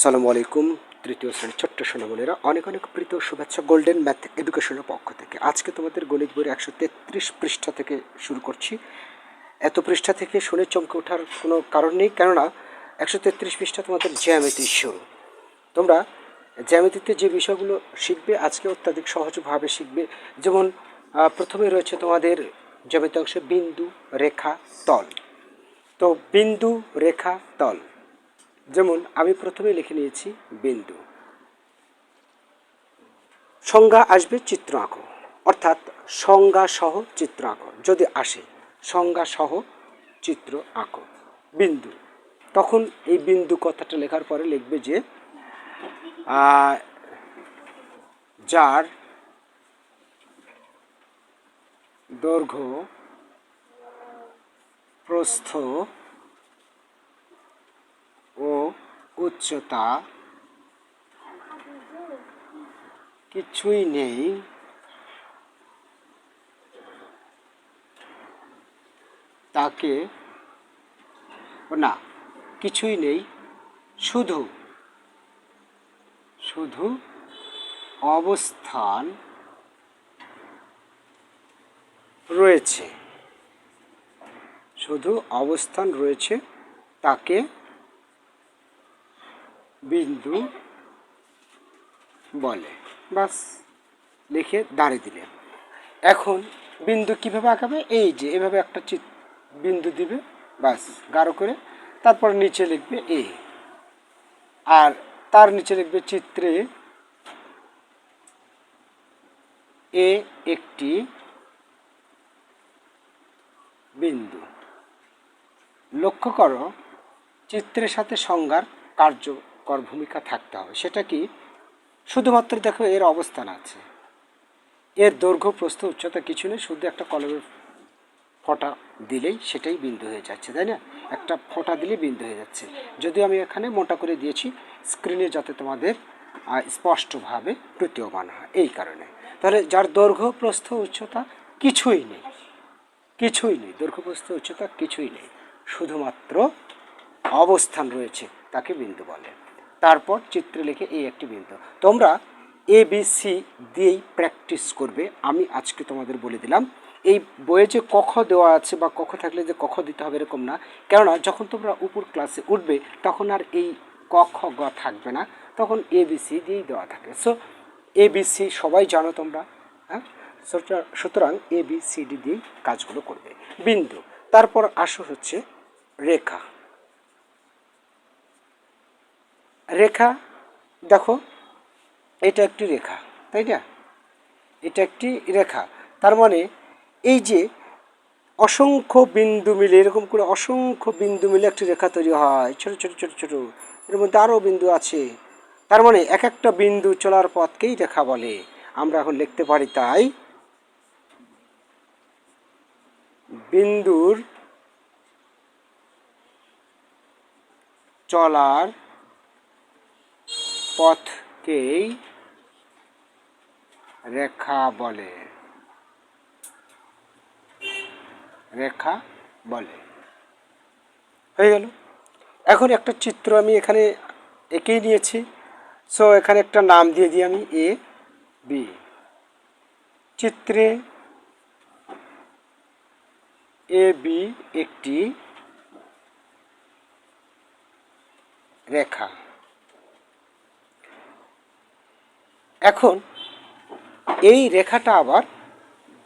সালামু আলাইকুম, তৃতীয় শ্রেণির ছোট্ট সোনামণিরা। অনেক অনেক প্রীত শুভেচ্ছা গোল্ডেন ম্যাথ এডুকেশনের পক্ষ থেকে। আজকে তোমাদের গণিত বইয়ের একশো তেত্রিশ পৃষ্ঠা থেকে শুরু করছি। এত পৃষ্ঠা থেকে শুনে চমকে ওঠার কোনো কারণ নেই, কেননা একশো তেত্রিশ পৃষ্ঠা তোমাদের জ্যামিতির শুরু। তোমরা জ্যামিতিতে যে বিষয়গুলো শিখবে, আজকে অত্যাধিক সহজভাবে শিখবে। যেমন প্রথমে রয়েছে তোমাদের জ্যামিতি অংশে বিন্দু, রেখা, তল। তো বিন্দু, রেখা, তল। যেমন আমি প্রথমে লিখে নিয়েছি বিন্দু। সংজ্ঞা আসবে চিত্র আঁকো অর্থাৎ সংজ্ঞা সহ চিত্র আঁকো যদি আসে সংজ্ঞা সহ চিত্র আঁকো বিন্দু। তখন এই বিন্দু কথাটা লেখার পরে লিখবে যে যার দৈর্ঘ্য প্রস্থ উচ্চতা কিছুই নেই। তাকে না, কিছুই নেই, শুধু শুধু অবস্থান রয়েছে। শুধু অবস্থান রয়েছে তাকে বিন্দু বলে। বাস। লিখে দাঁড়িয়ে দিলে। এখন বিন্দু কীভাবে আঁকাবে? এই যে এভাবে একটা চিত বিন্দু দিবে। বাস গাঢ় করে। তারপর নিচে লিখবে এ। আর তার নিচে লিখবে চিত্রে এ একটি বিন্দু। লক্ষ্য করো চিত্রের সাথে সংজ্ঞার কার্যকর ভূমিকা থাকতে হবে। সেটা কি? শুধুমাত্র দেখো এর অবস্থান আছে। এর দৈর্ঘ্য, প্রস্থ, উচ্চতা কিছু নেই, শুধু একটা কলমের ফোঁটা দিলেই সেটাই বিন্দু হয়ে যাচ্ছে, তাই না? একটা ফোঁটা দিলেই বিন্দু হয়ে যাচ্ছে। যদিও আমি এখানে মোটা করে দিয়েছি স্ক্রিনে যাতে তোমাদের স্পষ্টভাবে প্রতীয়মান হয়, এই কারণে। তাহলে যার দৈর্ঘ্য, প্রস্থ, উচ্চতা কিছুই নেই কিছুই নেই দৈর্ঘ্যপ্রস্থ উচ্চতা কিছুই নেই, শুধুমাত্র অবস্থান রয়েছে, তাকে বিন্দু বলে। তারপর চিত্রে লিখে এই একটি বিন্দু। তোমরা এ বি সি দিয়েই প্র্যাকটিস করবে। আমি আজকে তোমাদের বলে দিলাম, এই বইয়ে যে কখ দেওয়া আছে বা কখ থাকলে যে কখ দিতে হবে এরকম না। কেননা যখন তোমরা উপর ক্লাসে উঠবে, তখন আর এই ক খ গ থাকবে না। তখন এ বি সি দিয়েই দেওয়া থাকে। সো এ বি সি সবাই জানো তোমরা হ্যাঁ? সুতরাং এ বি সি ডি দিয়েই কাজগুলো করবে। বিন্দু, তারপর আসো হচ্ছে রেখা। রেখা, দেখো, এটা একটি রেখা, তাই না? এটা একটি রেখা। তার মানে এই যে অসংখ্য বিন্দু মিলে, এরকম করে অসংখ্য বিন্দু মিলে একটি রেখা তৈরি হয়, ছোট ছোট ছোট ছোট, এর মধ্যে আরও বিন্দু আছে। তার মানে এক একটা বিন্দু চলার পথকেই রেখা বলে। আমরা এখন লিখতে পারি তাই, বিন্দুর চলার পথকেই রেখা বলে। রেখা বলে। হয়ে গেল। এখন একটা চিত্র আমি এখানে এঁকেই নিয়েছি সো এখানে একটা নাম দিয়ে দিই আমি এ বি চিত্রে এ বি একটি রেখা। এখন এই রেখাটা আবার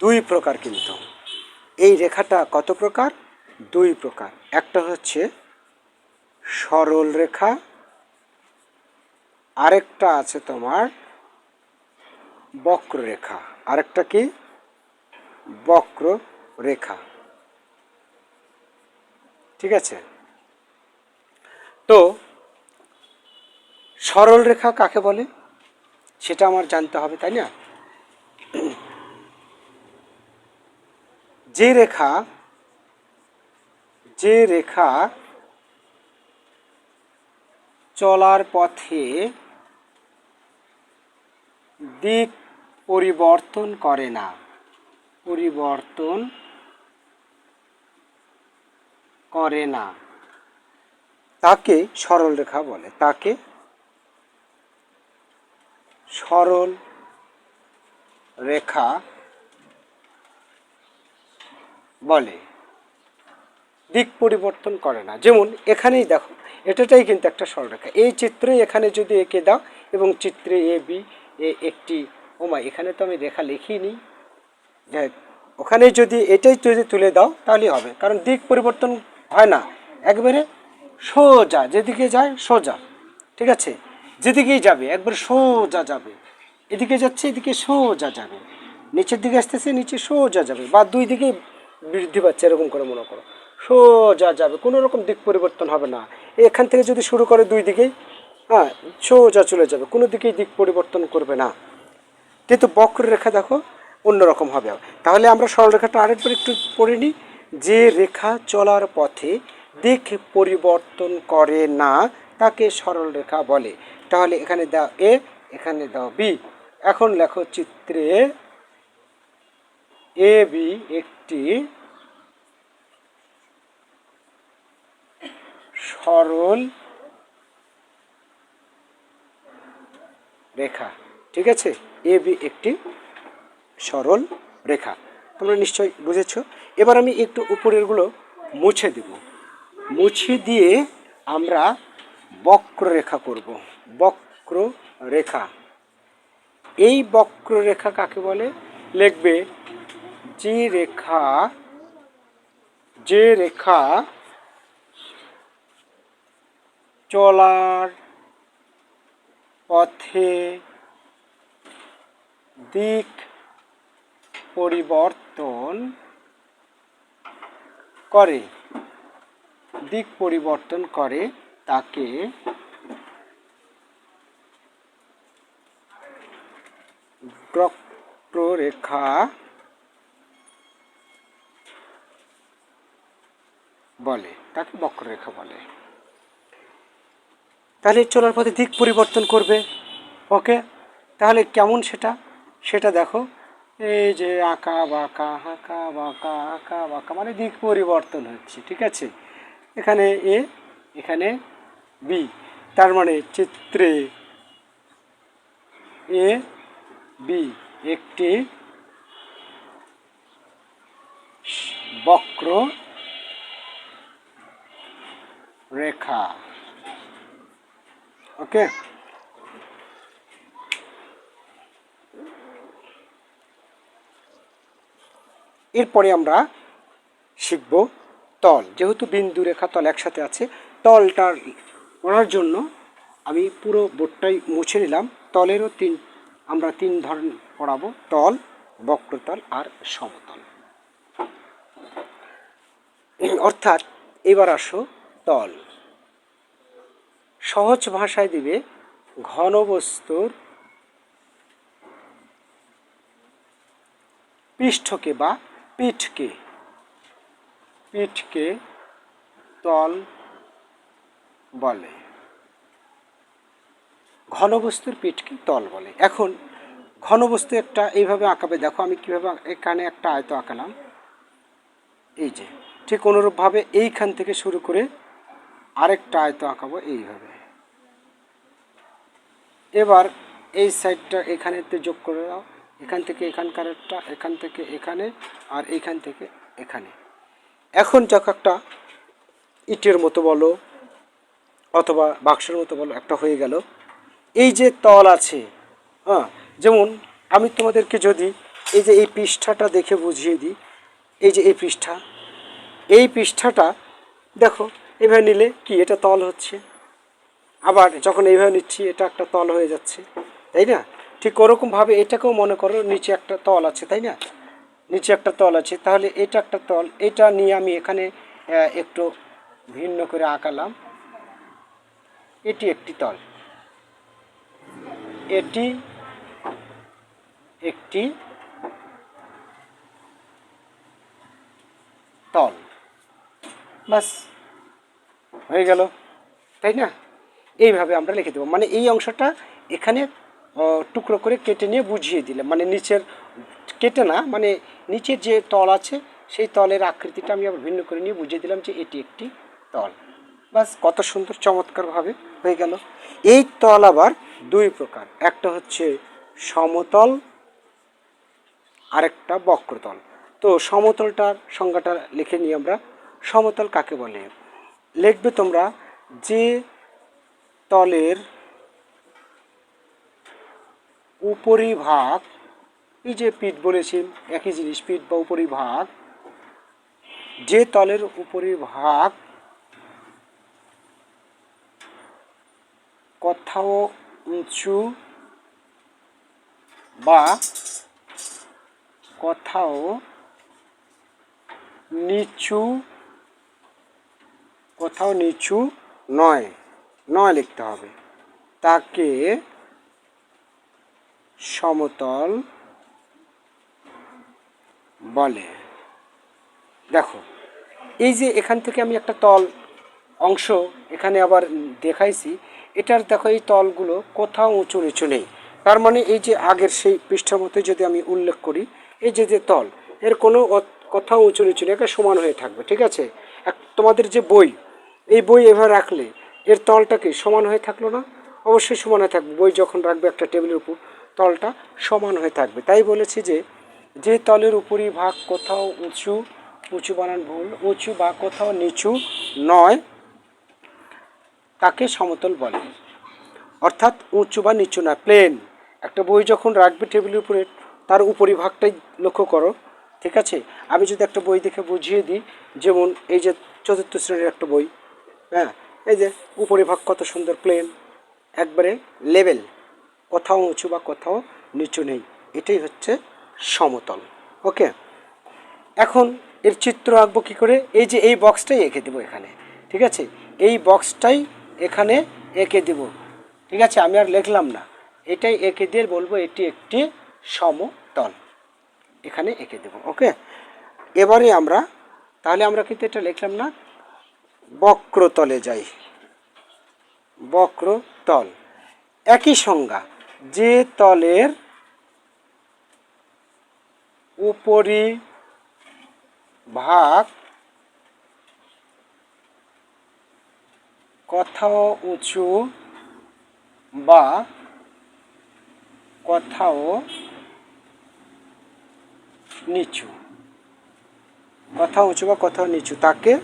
দুই প্রকার কিন্তু এই রেখাটা কত প্রকার? দুই প্রকার। একটা হচ্ছে সরল রেখা, আরেকটা আছে তোমার বক্ররেখা আরেকটা কি? বক্র রেখা। ঠিক আছে? তো সরল রেখা কাকে বলে? সেটা আমার জানতে হবে, তাই না? যে রেখা যে রেখা চলার পথে দিক পরিবর্তন করে না। পরিবর্তন করে না। তাকে সরল রেখা বলে। তাকে সরল রেখা বলে। দিক পরিবর্তন করে না। যেমন এখানেই দেখো, এটাটাই কিন্তু একটা সরলরেখা এই চিত্রে এখানে যদি এঁকে দাও, এবং চিত্রে এ, বি, এ, একটি ওমা এখানে তো আমি রেখা লিখিনি। ওখানে যদি এটাই যদি তুলে দাও তাহলেই হবে। কারণ দিক পরিবর্তন হয় না। একবারে সোজা, যেদিকে যায় সোজা। ঠিক আছে? যেদিকেই যাবে, একবার সোজা যাবে। এদিকে যাচ্ছে, এদিকে সোজা যাবে। নিচের দিকে আসতেছে, নিচে সোজা যাবে। বা দুই দিকে বৃদ্ধি পাচ্ছে, এরকম করে মনে করো। সোজা যাবে, কোনো রকম দিক পরিবর্তন হবে না। এখান থেকে যদি শুরু করে দুই দিকেই হ্যাঁ সোজা চলে যাবে। কোনো দিকেই দিক পরিবর্তন করবে না। কিন্তু বক্ররেখা দেখো, অন্যরকম হবে। তাহলে আমরা সরলরেখাটা আরেকবার একটু পড়ে নিই। যে রেখা চলার পথে দিক পরিবর্তন করে না, তাকে সরল রেখা বলে। তাহলে এখানে দাও এ, এখানে দাও বি। এখন লেখো চিত্রে এ, বি একটি সরল রেখা, ঠিক আছে? এ, বি একটি সরল রেখা। তোমরা নিশ্চয়ই বুঝেছ? এবার আমি একটু উপরেরগুলো মুছে দেব। মুছে দিয়ে আমরা বক্ররেখা করব। বক্ররেখা। এই বক্ররেখা কাকে বলে? লিখবে যে রেখা যে রেখা চলার পথে দিক পরিবর্তন করে। দিক পরিবর্তন করে তাকে বক্ররেখা বলে, তাকে বক্ররেখা বলে। তাহলে চলার পথে দিক পরিবর্তন করবে। ওকে, তাহলে কেমন সেটা? সেটা দেখো। এই যে আঁকা, বাঁকা, হাঁকা, বাঁকা, আঁকা, বাঁকা মানে দিক পরিবর্তন হচ্ছে, ঠিক আছে? এখানে এ, এখানে বি, তার মানে চিত্রে এ বি একটি বক্র রেখা। ওকে? এরপরে আমরা শিখব তল। যেহেতু বিন্দু, রেখা, তল একসাথে আছে তলটার করার জন্য আমি পুরো বোর্ডটাই মুছে নিলাম। তলেরও তিন আমরা তিন ধরন পড়াবো তল বক্রতল আর সমতল। অর্থাৎ এবার আসো তল। সহজ ভাষায় দিবে ঘনবস্তুর পৃষ্ঠকে বা পিঠকে। পিঠকে তল বলে। ঘনবস্তুর পিঠকে তল বলে। এখন ঘনবস্তু একটা এইভাবে আঁকাবে, দেখো আমি কীভাবে এখানে একটা আয়ত আঁকালাম। এই যে, ঠিক অনুরূপভাবে এইখান থেকে শুরু করে আরেকটা আয়ত আঁকাবো এইভাবে। এবার এই সাইডটা এখানেতে যোগ করে দাও। এখান থেকে এখানকার একটা, এখান থেকে এখানে, আর এইখান থেকে এখানে। এখন যাক একটা ইটের মতো বলো, অথবা বাক্সের মতো বলো, একটা হয়ে গেল। এই যে তল আছে হ্যাঁ যেমন আমি তোমাদেরকে যদি এই যে এই পৃষ্ঠাটা দেখে বুঝিয়ে দিই, এই যে এই পৃষ্ঠা, এই পৃষ্ঠাটা দেখো, এভাবে নিলে কি এটা তল হচ্ছে? আবার যখন এইভাবে নিচ্ছি, এটা একটা তল হয়ে যাচ্ছে, তাই না? ঠিক ওরকমভাবে এটাকেও মনে করো নিচে একটা তল আছে, তাই না? নিচে একটা তল আছে, তাহলে এটা একটা তল, এটা নিয়ে আমি এখানে একটু ভিন্ন করে আঁকালাম। এটি একটি তল। এটি একটি তল। বাস, হয়ে গেল, তাই না? এইভাবে আমরা লিখে দেবো। মানে এই অংশটা এখানে টুকরো করে কেটে নিয়ে বুঝিয়ে দিলাম। মানে নিচের, কেটে না মানে নিচের যে তল আছে, সেই তলের আকৃতিটা আমি আবার ভিন্ন করে নিয়ে বুঝিয়ে দিলাম যে এটি একটি তল। বাস, কত সুন্দর, চমৎকারভাবে হয়ে গেল। এই তল আবার দুই প্রকার। একটা হচ্ছে সমতল, আরেকটা বক্রতল। তো সমতলটার সংজ্ঞাটা লিখে নিই আমরা। সমতল কাকে বলে? লিখবে তোমরা যে তলের উপরিভাগ, এই যে পিঠ বলেছি একই জিনিস, পিঠ বা উপরিভাগ, যে তলের উপরিভাগ কোথাও উঁচু বা কোথাও নিচু কোথাও নিচু নয় নয় লিখতে হবে। তাকে সমতল বলে। দেখো, এই যে এখান থেকে আমি একটা তল অংশ এখানে আবার দেখাইছি এটার দেখো এই তলগুলো কোথাও উঁচু নিচু নেই। তার মানে এই যে আগের সেই পৃষ্ঠার মতো যদি আমি উল্লেখ করি, এই যে যে তল, এর কোনো কোথাও উঁচু নিচু নেই এটা সমান হয়ে থাকবে, ঠিক আছে? এক, তোমাদের যে বই, এই বই এভাবে রাখলে এর তলটা কি সমান হয়ে থাকল না? অবশ্যই সমান হয়ে থাকবে। বই যখন রাখবে একটা টেবিলের উপর, তলটা সমান হয়ে থাকবে। তাই বলেছি যে যে তলের উপরই ভাগ কোথাও উঁচু উঁচু বানান ভুল, উঁচু বা কোথাও নিচু নয় তাকে সমতল বলে? অর্থাৎ উঁচু বা নিচু না প্লেন একটা বই যখন রাখবে টেবিলের উপরে, তার উপরিভাগটাই লক্ষ্য করো, ঠিক আছে? আমি যদি একটা বই দেখে বুঝিয়ে দিই, যেমন এই যে চতুর্থ শ্রেণির একটা বই হ্যাঁ? এই যে উপরিভাগ কত সুন্দর প্লেন একবারে লেভেল কোথাও উঁচু বা কোথাও নিচু নেই। এটাই হচ্ছে সমতল ওকে এখন এর চিত্র আঁকবো কী করে? এই যে এই বক্সটাই এঁকে দেবো এখানে, ঠিক আছে? এই বক্সটাই এখানে এঁকে দেব। ঠিক আছে? আমি আর লিখলাম না। এটাই এঁকে দিয়ে বলব এটি একটি সমতল। এখানে এঁকে দেব। ওকে? এবারে আমরা, তাহলে আমরা কিন্তু এটা লিখলাম না, বক্রতলে যাই। বক্রতল। একই সংজ্ঞা, যে তলের উপরি ভাগ কোথাও উঁচু বা কোথাও নিচু। কোথাও উঁচু বা কোথাও নিচু তাকে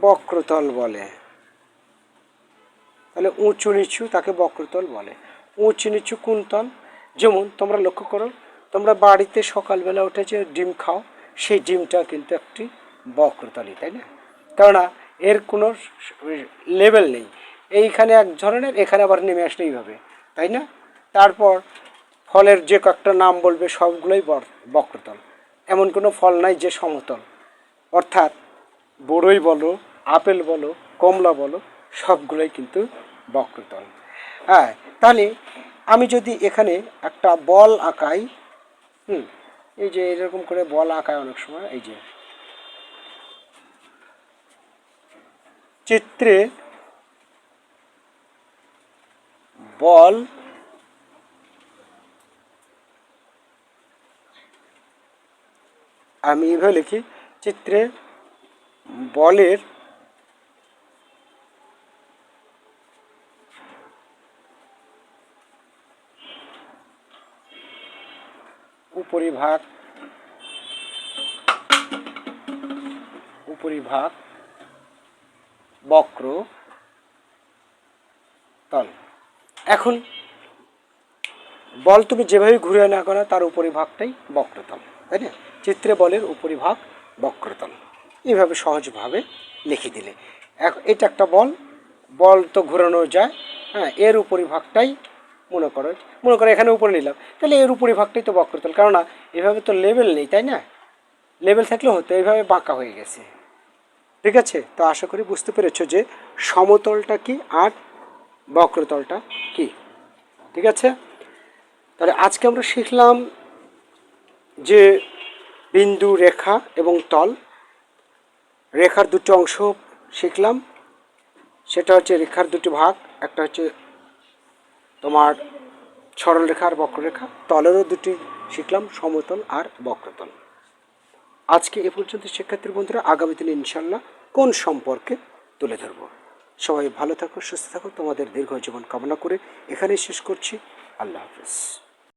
বক্রতল বলে। তাহলে উঁচু নিচু তাকে বক্রতল বলে। উঁচু নিচু কোন তল? যেমন তোমরা লক্ষ্য করো, তোমরা বাড়িতে সকালবেলা উঠে যে ডিম খাও, সেই ডিমটা কিন্তু একটি বক্রতলই, তাই না? কেননা এর কোনো লেভেল নেই। এইখানে এক ধরনের, এখানে আবার নেমে আসলে এইভাবে, তাই না? তারপর ফলের যে কয়েকটা নাম বলবে, সবগুলোই বক্রতল। এমন কোনো ফল নাই যে সমতল। অর্থাৎ বড়ই বলো, আপেল বলো, কমলা বলো, সবগুলোই কিন্তু বক্রতল। হ্যাঁ তাহলে আমি যদি এখানে একটা বল আঁকাই, হুম, এই যে এরকম করে বল আঁকায় অনেক সময়, এই যে চিত্রে বল আমি এভাবে লিখি চিত্রে বলের উপরিভাগ উপরিভাগ বক্র, তল। এখন বল তুমি যেভাবে ঘুরে না করো, তার উপরিভাগটাই বক্রতল, তাই না? চিত্রে বলের উপরিভাগ বক্রতল। এইভাবে সহজভাবে লিখে দিলে। এটা একটা বল বল তো ঘোরানো যায় হ্যাঁ এর উপরিভাগটাই মনে করো মনে করো এখানে উপরে নিলাম। তাহলে এর উপরিভাগটাই তো বক্রতল, কেননা এভাবে তো লেভেল নেই, তাই না? লেভেল থাকলে হতো, এইভাবে বাঁকা হয়ে গেছে। ঠিক আছে? তো আশা করি বুঝতে পেরেছ যে সমতলটা কি আর বক্রতলটা কি। ঠিক আছে? তাহলে আজকে আমরা শিখলাম যে বিন্দু, রেখা এবং তল। রেখার দুটো অংশ শিখলাম। সেটা হচ্ছে রেখার দুটি ভাগ, একটা হচ্ছে তোমার সরলরেখা আর বক্ররেখা তলেরও দুটি শিখলাম, সমতল আর বক্রতল। আজকে এ পর্যন্ত শিক্ষার্থীর বন্ধুরা আগামী দিনে ইনশাল্লাহ কোন সম্পর্কে তুলে ধরব। সবাই ভালো থাকো, সুস্থ থাকো। তোমাদের দীর্ঘ জীবন কামনা করে এখানেই শেষ করছি। আল্লাহ হাফিজ।